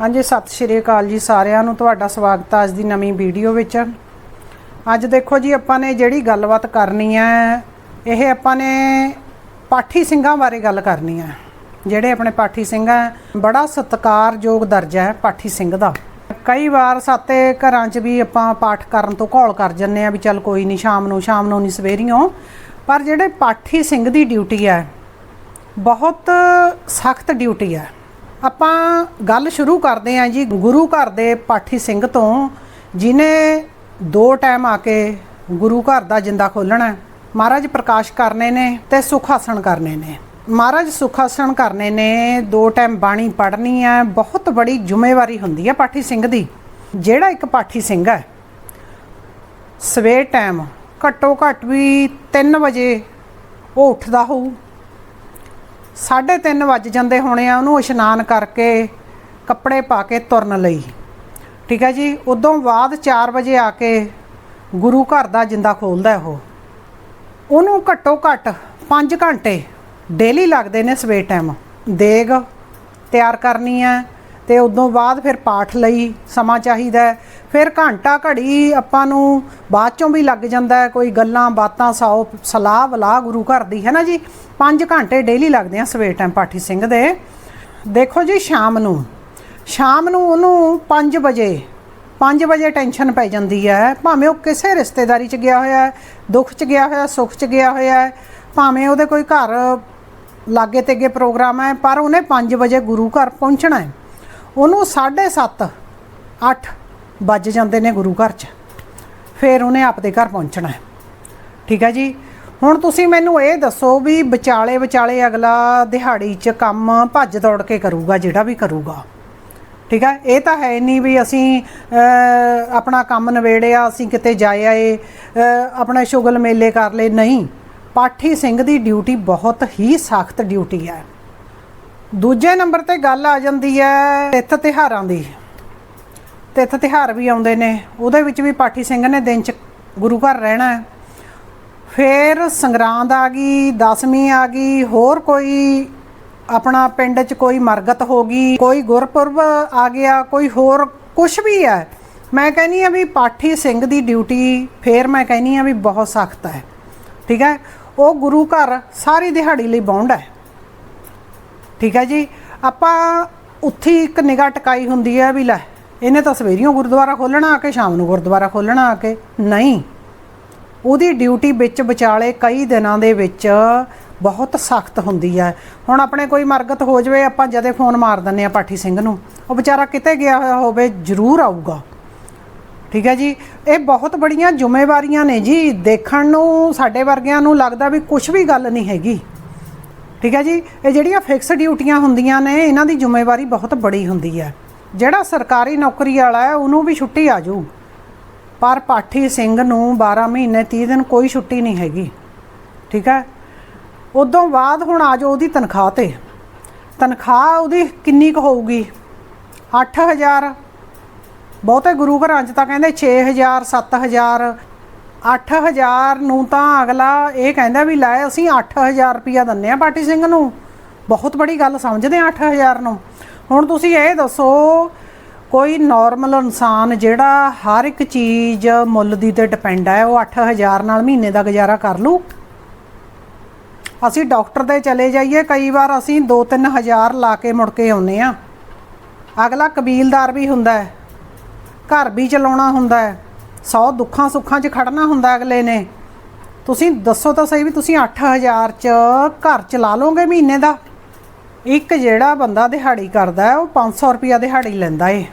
ਹਾਂਜੀ, ਸਤਿ ਸ਼੍ਰੀ ਅਕਾਲ ਜੀ ਸਾਰਿਆਂ ਨੂੰ। ਤੁਹਾਡਾ ਸਵਾਗਤ ਹੈ ਅੱਜ ਦੀ ਨਵੀਂ ਵੀਡੀਓ ਵਿੱਚ। ਅੱਜ ਦੇਖੋ ਜੀ, ਆਪਾਂ ਨੇ ਜਿਹੜੀ ਗੱਲਬਾਤ ਕਰਨੀ ਹੈ, ਇਹ ਆਪਾਂ ਨੇ ਪਾਠੀ ਸਿੰਘਾਂ ਬਾਰੇ ਗੱਲ ਕਰਨੀ ਹੈ। ਜਿਹੜੇ ਆਪਣੇ ਪਾਠੀ ਸਿੰਘ ਹੈ, ਬੜਾ ਸਤਿਕਾਰਯੋਗ ਦਰਜਾ ਹੈ ਪਾਠੀ ਸਿੰਘ ਦਾ। ਕਈ ਵਾਰ ਸਾਤੇ ਘਰਾਂ 'ਚ ਵੀ ਆਪਾਂ ਪਾਠ ਕਰਨ ਤੋਂ ਘੋਲ ਕਰ ਜੰਨੇ ਆ ਵੀ ਚੱਲ ਕੋਈ ਨਹੀਂ ਸ਼ਾਮ ਨੂੰ ਸ਼ਾਮ ਨੂੰ ਨਹੀਂ ਸਵੇਰੀਓ। ਪਰ ਜਿਹੜੇ ਪਾਠੀ ਸਿੰਘ ਦੀ ਡਿਊਟੀ ਹੈ, ਬਹੁਤ ਸਖਤ ਡਿਊਟੀ ਹੈ। ਆਪਾਂ ਗੱਲ ਸ਼ੁਰੂ ਕਰਦੇ ਹਾਂ ਜੀ ਗੁਰੂ ਘਰ ਦੇ ਪਾਠੀ ਸਿੰਘ ਤੋਂ, ਜਿਨੇ ਦੋ ਟਾਈਮ ਆ ਕੇ ਗੁਰੂ ਘਰ ਦਾ ਜਿੰਦਾ ਖੋਲਣਾ ਮਹਾਰਾਜ ਪ੍ਰਕਾਸ਼ ਕਰਨੇ ਨੇ ਤੇ ਸੁਖ ਆਸਣ ਕਰਨੇ ਨੇ। ਮਹਾਰਾਜ ਸੁਖ ਆਸਣ ਕਰਨੇ ਨੇ, ਦੋ ਟਾਈਮ ਬਾਣੀ ਪੜ੍ਹਨੀ ਹੈ, ਬਹੁਤ ਬੜੀ ਜ਼ਿੰਮੇਵਾਰੀ ਹੁੰਦੀ ਹੈ ਪਾਠੀ ਸਿੰਘ ਦੀ। ਜਿਹੜਾ ਇੱਕ ਪਾਠੀ ਸਿੰਘ ਹੈ, ਸਵੇਰ ਟਾਈਮ ਘੱਟੋ ਘੱਟ ਵੀ 3 ਵਜੇ ਉਹ ਉੱਠਦਾ ਹੋਊ। 3:30 ਵੱਜ ਜਾਂਦੇ ਹੋਣੇ ਆ ਉਹਨੂੰ ਇਸ਼ਨਾਨ ਕਰਕੇ ਕੱਪੜੇ ਪਾ ਕੇ ਤੁਰਨ ਲਈ। ਠੀਕ ਹੈ ਜੀ? ਉਦੋਂ ਬਾਅਦ 4 ਵਜੇ ਆ ਕੇ ਗੁਰੂ ਘਰ ਦਾ ਜਿੰਦਾ ਖੋਲਦਾ ਉਹ। ਉਹਨੂੰ ਘੱਟੋ ਘੱਟ 5 ਘੰਟੇ ਡੇਲੀ ਲੱਗਦੇ ਨੇ ਸਵੇਰ ਟਾਈਮ ਦੇਗ ਤਿਆਰ ਕਰਨੀ ਹੈ ਤੇ ਉਦੋਂ ਬਾਅਦ ਫਿਰ ਪਾਠ ਲਈ ਸਮਾਂ ਚਾਹੀਦਾ ਹੈ। ਫਿਰ ਘੰਟਾ ਘੜੀ ਆਪਾਂ ਨੂੰ ਬਾਅਦ ਚੋਂ ਵੀ ਲੱਗ ਜਾਂਦਾ ਕੋਈ ਗੱਲਾਂ, ਬਾਤਾਂ, ਸਾਓ, ਸਲਾਹ ਵਲਾ ਗੁਰੂ ਘਰ ਦੀ, ਹੈ ਨਾ ਜੀ? 5 ਘੰਟੇ ਡੇਲੀ ਲੱਗਦੇ ਆ ਸਵੇਰ ਟਾਈਮ ਪਾਠੀ ਸਿੰਘ ਦੇ। ਦੇਖੋ ਜੀ ਸ਼ਾਮ ਨੂੰ। ਸ਼ਾਮ ਨੂੰ ਉਹਨੂੰ 5 ਵਜੇ 5 ਵਜੇ ਟੈਨਸ਼ਨ ਪੈ ਜਾਂਦੀ ਹੈ। ਭਾਵੇਂ ਉਹ ਕਿਸੇ ਰਿਸ਼ਤੇਦਾਰੀ 'ਚ ਗਿਆ ਹੋਇਆ ਹੈ, ਦੁੱਖ 'ਚ ਗਿਆ ਹੋਇਆ, ਸੁੱਖ 'ਚ ਗਿਆ ਹੋਇਆ ਹੈ, ਭਾਵੇਂ ਉਹਦੇ ਕੋਈ ਘਰ ਲਾਗੇ ਤੇਗੇ ਪ੍ਰੋਗਰਾਮ ਹੈ, ਪਰ ਉਹਨੇ 5 ਵਜੇ ਗੁਰੂ ਘਰ ਪਹੁੰਚਣਾ ਹੈ। ਉਹਨੂੰ 7:30 8 ਵੱਜ ਜਾਂਦੇ ਨੇ ਗੁਰੂ ਘਰ 'ਚ। ਫਿਰ ਉਹਨੇ ਆਪਦੇ ਘਰ ਪਹੁੰਚਣਾ ਹੈ। ਠੀਕ ਹੈ ਜੀ? ਹੁਣ ਤੁਸੀਂ ਮੈਨੂੰ ਇਹ ਦੱਸੋ ਵੀ ਵਿਚਾਲੇ ਵਿਚਾਲੇ ਅਗਲਾ ਦਿਹਾੜੀ 'ਚ ਕੰਮ ਭੱਜ ਦੌੜ ਕੇ ਕਰੂਗਾ ਜਿਹੜਾ ਵੀ ਕਰੂਗਾ। ਠੀਕ ਹੈ? ਇਹ ਤਾਂ ਹੈ ਨਹੀਂ ਵੀ ਅਸੀਂ ਆਪਣਾ ਕੰਮ ਨਵੇੜਿਆ ਅਸੀਂ ਕਿਤੇ ਜਾਏ ਆਏ ਅਹ, ਆਪਣੇ ਸ਼ੁਗਲ ਮੇਲੇ ਕਰ ਲਏ। ਨਹੀਂ। ਪਾਠੀ ਸਿੰਘ ਦੀ ਡਿਊਟੀ ਬਹੁਤ ਹੀ ਸਖਤ ਡਿਊਟੀ ਹੈ। ਦੂਜੇ ਨੰਬਰ ਤੇ ਗੱਲ ਆ ਜਾਂਦੀ ਹੈ ਤਿੱਥ ਤਿਹਾਰਾਂ ਦੀ। ਤਿੱਥ ਤਿਹਾਰ ਵੀ ਆਉਂਦੇ ਨੇ। ਉਹਦੇ ਵਿੱਚ ਵੀ ਪਾਠੀ ਸਿੰਘ ਨੇ ਦਿਨ ਚ ਗੁਰੂ ਘਰ ਰਹਿਣਾ ਹੈ। ਫਿਰ ਸੰਗਰਾਂਦ ਆ ਗਈ, ਦਸਵੀਂ ਆ ਗਈ, ਹੋਰ ਕੋਈ ਆਪਣਾ ਪਿੰਡ 'ਚ ਕੋਈ ਮਰਗਤ ਹੋ ਗਈ, ਕੋਈ ਗੁਰਪੁਰਬ ਆ ਗਿਆ, ਕੋਈ ਹੋਰ ਕੁਝ ਵੀ ਹੈ। ਮੈਂ ਕਹਿੰਨੀ ਆ ਵੀ ਪਾਠੀ ਸਿੰਘ ਦੀ ਡਿਊਟੀ ਫੇਰ ਮੈਂ ਕਹਿੰਨੀ ਆ ਵੀ ਬਹੁਤ ਸਖਤ ਹੈ। ਠੀਕ ਹੈ? ਉਹ ਗੁਰੂ ਘਰ ਸਾਰੀ ਦਿਹਾੜੀ ਲਈ ਬੌਂਡ ਹੈ। ਠੀਕ ਹੈ ਜੀ? ਆਪਾਂ ਉੱਥੇ ਇੱਕ ਨਿਗਾਹ ਟਿਕਾਈ ਹੁੰਦੀ ਹੈ ਵੀ ਲੈ, ਇਹਨੇ ਤਾਂ ਸਵੇਰੀਓ ਗੁਰਦੁਆਰਾ ਖੋਲਣਾ ਆ ਕੇ ਸ਼ਾਮ ਨੂੰ ਗੁਰਦੁਆਰਾ ਖੋਲਣਾ ਆ ਕੇ। ਨਹੀਂ। ਉਹਦੀ ਡਿਊਟੀ ਵਿੱਚ ਵਿਚਾਲੇ ਕਈ ਦਿਨਾਂ ਦੇ ਵਿੱਚ ਬਹੁਤ ਸਖਤ ਹੁੰਦੀ ਹੈ। ਹੁਣ ਆਪਣੇ ਕੋਈ ਮਰਗਤ ਹੋ ਜਵੇ, ਆਪਾਂ ਜਦੇ ਫੋਨ ਮਾਰ ਦਿੰਨੇ ਆ ਪਾਠੀ ਸਿੰਘ ਨੂੰ, ਉਹ ਵਿਚਾਰਾ ਕਿਤੇ ਗਿਆ ਹੋਇਆ ਹੋਵੇ, ਜ਼ਰੂਰ ਆਊਗਾ। ਠੀਕ ਹੈ ਜੀ? ਇਹ ਬਹੁਤ ਬੜੀਆਂ ਜ਼ਿੰਮੇਵਾਰੀਆਂ ਨੇ ਜੀ। ਦੇਖਣ ਨੂੰ, ਸਾਡੇ ਵਰਗਿਆਂ ਨੂੰ ਲੱਗਦਾ ਵੀ ਕੁਝ ਵੀ ਗੱਲ ਨਹੀਂ ਹੈਗੀ। ਠੀਕ ਹੈ ਜੀ? ਇਹ ਜਿਹੜੀਆਂ ਫਿਕਸ ਡਿਊਟੀਆਂ ਹੁੰਦੀਆਂ ਨੇ, ਇਹਨਾਂ ਦੀ ਜ਼ਿੰਮੇਵਾਰੀ ਬਹੁਤ ਬੜੀ ਹੁੰਦੀ ਹੈ। ਜਿਹੜਾ ਸਰਕਾਰੀ ਨੌਕਰੀ ਵਾਲਾ ਹੈ, ਉਹਨੂੰ ਵੀ ਛੁੱਟੀ ਆ ਜਾਊ। ਪਰ ਪਾਠੀ ਸਿੰਘ ਨੂੰ 12 ਮਹੀਨੇ 30 ਦਿਨ ਕੋਈ ਛੁੱਟੀ ਨਹੀਂ ਹੈਗੀ। ਠੀਕ ਹੈ? ਉਦੋਂ ਬਾਅਦ ਹੁਣ ਆ ਜਾਓ ਉਹਦੀ ਤਨਖਾਹ ਤੇ। ਤਨਖਾਹ ਉਹਦੀ ਕਿੰਨੀ ਕੁ ਹੋਊਗੀ? 8000 ਬਹੁਤੇ ਗੁਰੂ ਘਰਾਂ 'ਚ ਤਾਂ ਕਹਿੰਦੇ 6000 7000 8000 ਨੂੰ ਤਾਂ ਅਗਲਾ ਇਹ ਕਹਿੰਦਾ ਵੀ ਲੈ ਅਸੀਂ 8000 ਰੁਪਇਆ ਦਿੰਨੇ ਆ ਪਾਟੀ ਸਿੰਘ ਨੂੰ। ਬਹੁਤ ਬੜੀ ਗੱਲ ਸਮਝਦੇ ਆ 8000 ਨੂੰ। ਹੁਣ ਤੁਸੀਂ ਇਹ ਦੱਸੋ, ਕੋਈ ਨਾਰਮਲ ਇਨਸਾਨ ਜਿਹੜਾ ਹਰ ਇੱਕ ਚੀਜ਼ ਮੁੱਲ ਦੀ ਤੇ ਡਿਪੈਂਡ ਹੈ, ਉਹ 8000 ਨਾਲ ਮਹੀਨੇ ਦਾ ਗੁਜ਼ਾਰਾ ਕਰ ਲੂ? ਅਸੀਂ ਡਾਕਟਰ ਦੇ ਚਲੇ ਜਾਈਏ, ਕਈ ਵਾਰ ਅਸੀਂ 2-3000 ਲਾ ਕੇ ਮੁੜ ਕੇ ਆਉਨੇ ਆ ਅਗਲਾ ਕਬੀਲਦਾਰ ਵੀ ਹੁੰਦਾ ਹੈ, ਘਰ ਵੀ ਚਲਾਉਣਾ ਹੁੰਦਾ ਹੈ। 100 ਦੁੱਖਾਂ ਸੁੱਖਾਂ 'ਚ ਖੜਨਾ ਹੁੰਦਾ ਅਗਲੇ ਨੇ। ਤੁਸੀਂ ਦੱਸੋ ਤਾਂ ਸਹੀ ਵੀ ਤੁਸੀਂ 8000 'ਚ ਘਰ ਚਲਾ ਲੋਗੇ ਮਹੀਨੇ ਦਾ? ਇੱਕ ਜਿਹੜਾ ਬੰਦਾ ਦਿਹਾੜੀ ਕਰਦਾ ਹੈ, ਉਹ 500 ਰੁਪਿਆ ਦਿਹਾੜੀ ਲੈਂਦਾ ਏ।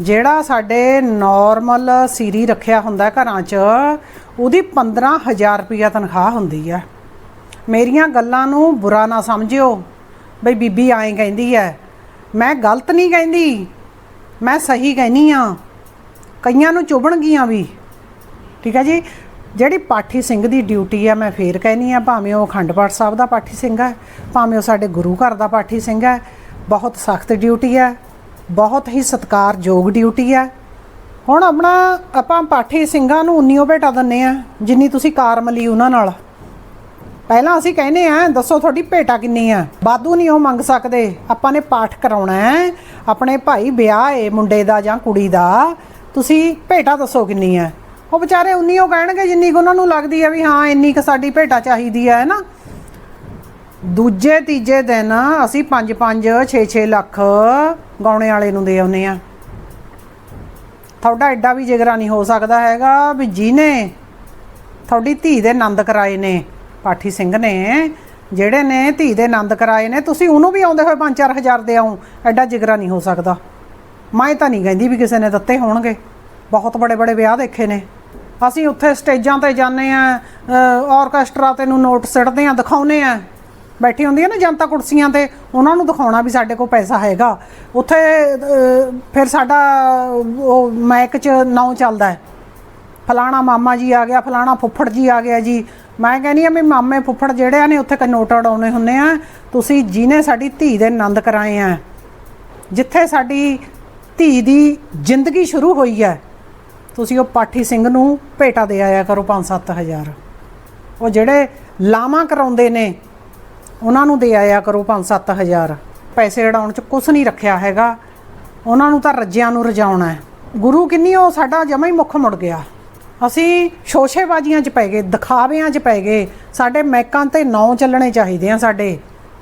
ਜਿਹੜਾ ਸਾਡੇ ਨਾਰਮਲ ਸੀਰੀ ਰੱਖਿਆ ਹੁੰਦਾ ਘਰਾਂ 'ਚ ਉਹਦੀ 15000 ਰੁਪਿਆ ਤਨਖਾਹ ਹੁੰਦੀ ਹੈ। ਮੇਰੀਆਂ ਗੱਲਾਂ ਨੂੰ ਬੁਰਾ ਨਾ ਸਮਝਿਓ। ਬਈ ਬੀਬੀ ਐਂ ਕਹਿੰਦੀ ਹੈ ਮੈਂ ਗਲਤ ਨਹੀਂ ਕਹਿੰਦੀ। ਮੈਂ ਸਹੀ ਕਹਿਨੀ ਆ। ਕਈਆਂ ਨੂੰ ਚੁਭਣਗੀਆਂ ਵੀ। ਠੀਕ ਹੈ ਜੀ? ਜਿਹੜੀ ਪਾਠੀ ਸਿੰਘ ਦੀ ਡਿਊਟੀ ਆ ਮੈਂ ਫੇਰ ਕਹਿਨੀ ਆ, ਭਾਵੇਂ ਉਹ ਅਖੰਡ ਪਾਠ ਸਾਹਿਬ ਦਾ ਪਾਠੀ ਸਿੰਘ ਹੈ, ਭਾਵੇਂ ਉਹ ਸਾਡੇ ਗੁਰੂ ਘਰ ਦਾ ਪਾਠੀ ਸਿੰਘ ਹੈ, ਬਹੁਤ ਸਖਤ ਡਿਊਟੀ ਹੈ, ਬਹੁਤ ਹੀ ਸਤਿਕਾਰਯੋਗ ਡਿਊਟੀ ਹੈ। ਹੁਣ ਆਪਣਾ, ਆਪਾਂ ਪਾਠੀ ਸਿੰਘਾਂ ਨੂੰ ਉਨੀਓ ਭੇਟਾ ਦਿੰਨੇ ਆ, ਜਿੰਨੀ ਤੁਸੀਂ ਕਾਰ ਮਲੀ ਉਹਨਾਂ ਨਾਲ। ਪਹਿਲਾਂ ਅਸੀਂ ਕਹਿੰਦੇ ਆ, ਦੱਸੋ ਤੁਹਾਡੀ ਭੇਟਾ ਕਿੰਨੀ ਆ? ਬਾਦੂ ਨਹੀਂ ਉਹ ਮੰਗ ਸਕਦੇ। ਆਪਾਂ ਨੇ ਪਾਠ ਕਰਾਉਣਾ ਹੈ, ਆਪਣੇ ਭਾਈ ਵਿਆਹ ਏ ਮੁੰਡੇ ਦਾ ਜਾਂ ਕੁੜੀ ਦਾ। ਤੁਸੀਂ ਭੇਟਾ ਦੱਸੋ ਕਿੰਨੀ ਹੈ? ਉਹ ਵਿਚਾਰੇ ਉਨੀ ਉਹ ਕਹਿਣਗੇ ਜਿੰਨੀ ਕੁ ਉਹਨਾਂ ਨੂੰ ਲੱਗਦੀ ਹੈ ਵੀ ਹਾਂ, ਇੰਨੀ ਕੁ ਸਾਡੀ ਭੇਟਾ ਚਾਹੀਦੀ ਹੈ ਨਾ? ਦੂਜੇ, ਤੀਜੇ ਦਿਨ ਅਸੀਂ 5 5 6 6 ਲੱਖ ਗਾਉਣੇ ਵਾਲੇ ਨੂੰ ਦੇ ਆਉਨੇ ਆ ਤੁਹਾਡਾ ਐਡਾ ਵੀ ਜਿਗਰਾ ਨਹੀਂ ਹੋ ਸਕਦਾ ਹੈਗਾ ਵੀ ਜਿਹਨੇ ਤੁਹਾਡੀ ਧੀ ਦੇ ਆਨੰਦ ਕਰਾਏ ਨੇ, ਪਾਠੀ ਸਿੰਘ ਨੇ, ਜਿਹੜੇ ਨੇ ਧੀ ਦੇ ਆਨੰਦ ਕਰਾਏ ਨੇ, ਤੁਸੀਂ ਉਹਨੂੰ ਵੀ ਆਉਂਦੇ ਹੋਏ 5-4000 ਦੇ ਆਉਂ, ਐਡਾ ਜਿਗਰਾ ਨਹੀਂ ਹੋ ਸਕਦਾ। ਮੈਂ ਤਾਂ ਨਹੀਂ ਕਹਿੰਦੀ ਵੀ ਕਿਸੇ ਨੇ ਦਿੱਤੇ ਹੋਣਗੇ। ਬਹੁਤ ਬੜੇ ਬੜੇ ਵਿਆਹ ਦੇਖੇ ਨੇ। ਅਸੀਂ ਉੱਥੇ ਸਟੇਜਾਂ ਤੇ ਜਾਂਦੇ ਆ ਆਰਕੈਸਟਰਾ ਤੇ ਨੂੰ ਨੋਟ ਸਿੱਟਦੇ ਆ ਦਿਖਾਉਨੇ ਆ ਬੈਠੀ ਹੁੰਦੀ ਹੈ ਨਾ ਜਨਤਾ ਕੁਰਸੀਆਂ ਤੇ, ਉਹਨਾਂ ਨੂੰ ਦਿਖਾਉਣਾ ਵੀ ਸਾਡੇ ਕੋਲ ਪੈਸਾ ਹੈਗਾ। ਉੱਥੇ ਫਿਰ ਸਾਡਾ, ਉਹ ਮੈਕ 'ਚ ਨਾਂ ਚੱਲਦਾ ਹੈ। ਫਲਾਣਾ ਮਾਮਾ ਜੀ ਆ ਗਿਆ, ਫਲਾਣਾ ਫੁੱਫੜ ਜੀ ਆ ਗਿਆ ਜੀ। ਮੈਂ ਕਹਿੰਦੀ ਆ ਵੀ ਮਾਮੇ ਫੁੱਫੜ ਜਿਹੜੇ ਨੇ, ਉੱਥੇ ਕ ਨੋਟ ਉਡਾਉਣੇ ਹੁੰਦੇ ਆ। ਤੁਸੀਂ ਜਿਹਨੇ ਸਾਡੀ ਧੀ ਦੇ ਆਨੰਦ ਕਰਾਏ ਆ, ਜਿੱਥੇ ਸਾਡੀ ਧੀ ਦੀ ਜ਼ਿੰਦਗੀ ਸ਼ੁਰੂ ਹੋਈ ਹੈ। ਤੁਸੀਂ ਉਹ ਪਾਠੀ ਸਿੰਘ ਨੂੰ ਭੇਟਾ ਦੇ ਆਇਆ ਕਰੋ 5-7000 ਉਹ ਜਿਹੜੇ ਲਾਵਾਂ ਕਰਾਉਂਦੇ ਨੇ, ਉਹਨਾਂ ਨੂੰ ਦੇ ਆਇਆ ਕਰੋ 5-7000 ਪੈਸੇ ਉਡਾਉਣ ਚ ਕੁਝ ਨਹੀਂ ਰੱਖਿਆ ਹੈਗਾ। ਉਹਨਾਂ ਨੂੰ ਤਾਂ ਰੱਜਿਆਂ ਨੂੰ ਰਜਾਉਣਾ ਹੈ। ਗੁਰੂ ਕਿੰਨੀ ਉਹ ਸਾਡਾ ਜਮਾ ਹੀ ਮੁੱਖ ਮੁੜ ਗਿਆ। ਅਸੀਂ ਸ਼ੋਸ਼ੇਬਾਜ਼ੀਆਂ 'ਚ ਪੈ ਗਏ, ਦਿਖਾਵਿਆਂ 'ਚ ਪੈ ਗਏ। ਸਾਡੇ ਮੈਕਾਂ ਤੇ ਨੌ ਚੱਲਣੇ ਚਾਹੀਦੇ ਆ ਸਾਡੇ।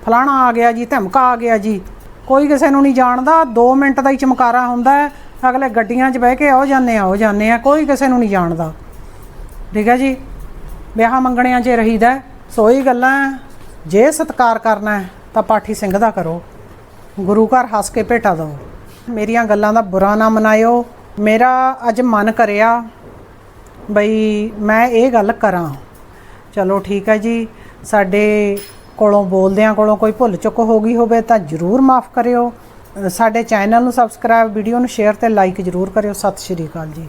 ਫਲਾਣਾ ਆ ਗਿਆ ਜੀ, ਧਮਕਾ ਆ ਗਿਆ ਜੀ। ਕੋਈ ਕਿਸੇ ਨੂੰ ਨਹੀਂ ਜਾਣਦਾ 2 ਮਿੰਟ ਦਾ ਹੀ ਚਮਕਾਰਾ ਹੁੰਦਾ ਹੈ, ਅਗਲੇ ਗੱਡੀਆਂ 'ਚ ਬਹਿ ਕੇ ਆਓ ਜਾਂਦੇ ਆ ਉਹ ਜਾਂਦੇ ਆ ਕੋਈ ਕਿਸੇ ਨੂੰ ਨਹੀਂ ਜਾਣਦਾ। ਠੀਕ ਹੈ ਜੀ? ਵਿਆਹ ਮੰਗਣਿਆਂ 'ਚ ਰਹੀਦਾ ਹੈ। ਸੋ ਹੀ ਗੱਲਾਂ ਜੇ ਸਤਕਾਰ ਕਰਨਾ ਹੈ, ਤਾਂ ਪਾਠੀ ਸਿੰਘ ਦਾ ਕਰੋ। ਗੁਰੂ ਘਰ ਹੱਸ ਕੇ ਭੇਟਾ ਦਿਓ। ਮੇਰੀਆਂ ਗੱਲਾਂ ਦਾ ਬੁਰਾ ਨਾ ਮਨਾਇਓ। ਮੇਰਾ ਅੱਜ ਮਨ ਕਰਿਆ ਬਈ ਮੈਂ ਇਹ ਗੱਲ ਕਰਾਂ। ਚਲੋ ਠੀਕ ਹੈ ਜੀ, ਸਾਡੇ ਕੋਲੋਂ ਬੋਲਦਿਆਂ ਕੋਲੋਂ ਕੋਈ ਭੁੱਲ ਚੁੱਕ ਹੋ ਗਈ ਹੋਵੇ ਤਾਂ ਜਰੂਰ ਮਾਫ ਕਰਿਓ। ਸਾਡੇ ਚੈਨਲ ਨੂੰ ਸਬਸਕ੍ਰਾਈਬ ਵੀਡੀਓ ਨੂੰ ਸ਼ੇਅਰ ਤੇ ਲਾਈਕ ਜਰੂਰ ਕਰਿਓ। ਸਤਿ ਸ਼੍ਰੀ ਅਕਾਲ ਜੀ।